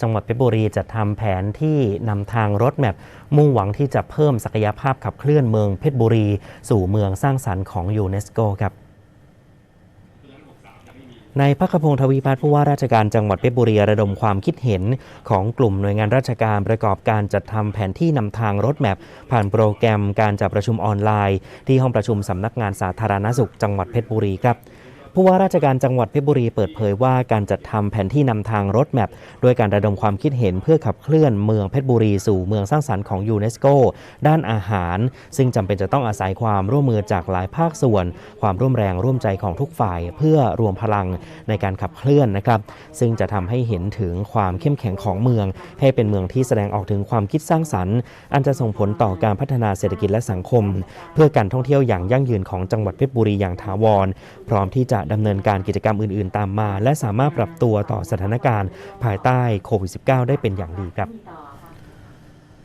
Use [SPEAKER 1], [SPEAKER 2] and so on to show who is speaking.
[SPEAKER 1] จังหวัดเพชรบุรีจะทำแผนที่นำทางรถแมพมุ่งหวังที่จะเพิ่มศักยภาพขับเคลื่อนเมืองเพชรบุรี สู่เมืองสร้างสรรค์ของยูเนสโกครับในายพักพงศ์ทวีพัฒน์ผู้ว่าราชการจังหวัดเพชรบุรีระดมความคิดเห็นของกลุ่มหน่วยงานราชการประกอบการจัดทำแผนที่นำทางรถแมพผ่านโปรแกรมการจัดประชุมออนไลน์ ที่ห้องประชุมสำนักงานสาธารณสุขจังหวัดเพชรบุรีครับ ผู้ว่าราชการจังหวัดเพชรบุรีเปิดเผยว่าการจัดทำแผนที่นำทางรถแมพด้วยการระดมความคิดเห็นเพื่อขับเคลื่อนเมืองเพชรบุรีสู่เมืองสร้างสรรค์ของยูเนสโกด้านอาหาร ซึ่งจำเป็นจะต้องอาศัยความร่วมมือจากหลายภาคส่วน ความร่วมแรงร่วมใจของทุกฝ่าย เพื่อรวมพลังในการขับเคลื่อนนะครับ ซึ่งจะทำให้เห็นถึงความเข้มแข็งของเมือง ให้เป็นเมืองที่แสดงออกถึงความคิดสร้างสรรค์ อันจะส่งผลต่อการพัฒนาเศรษฐกิจและสังคม เพื่อการท่องเที่ยวอย่างยั่งยืนของจังหวัดเพชรบุรีอย่างถาวร พร้อมที่จะดำเนินการกิจกรรมอื่น ๆ ตามมา และสามารถปรับตัวต่อสถานการณ์ ภายใต้โควิด -19 ได้เป็นอย่างดีครับ